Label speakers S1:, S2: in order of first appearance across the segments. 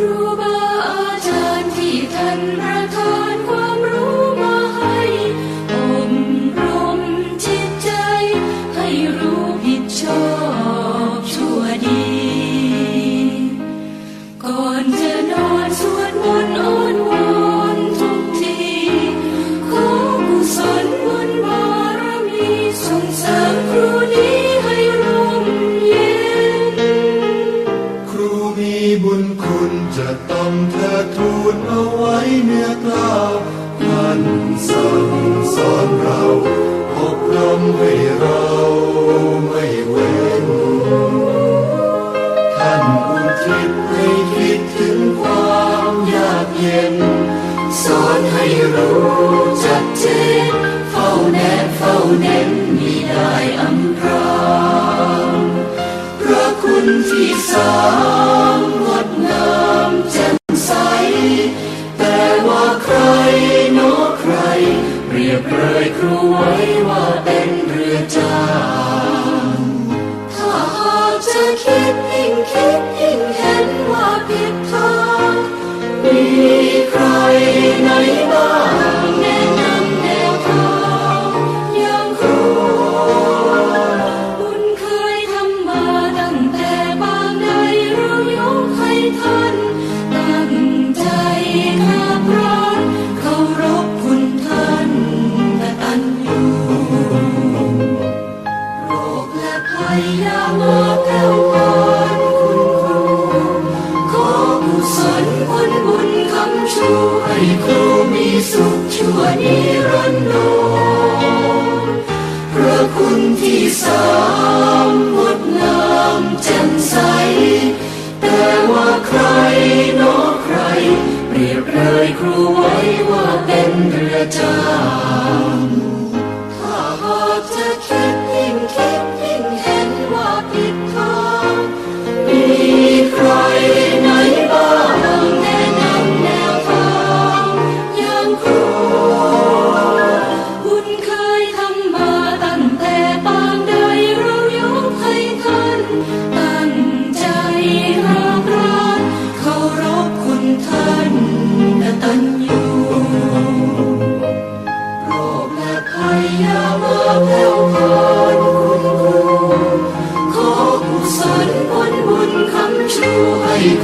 S1: ครูบาอาจารย์ที่ท่านประทาน
S2: ความ เนื้อกล้าท่านสั่งสอนเราอบรมให้เราไม่เว้นท่านอุทิศให้คิดถึงความยากเย็น สอนให้รู้จัดเจนเฝ้าแนบเฝ้าเน้นมีได้อำพรางพระคุณที่สา ยบเรยครูไว้ว่าเป็นเรือจาง
S1: ถ้าหากจะคิดยิ่งคิดยิ่งเห็นว่าผิดทาง
S2: มีใครไหนบ้าง
S1: ครูมี
S2: สุขชั่วนิรันดร์พระคุณที่สา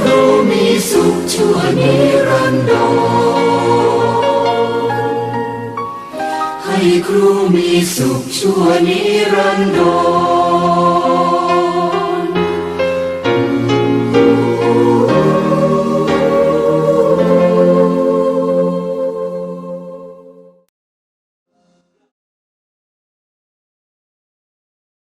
S2: รูมีสุขชั่วนิรันดรให้ครูมีสุขชั่วนิรันดร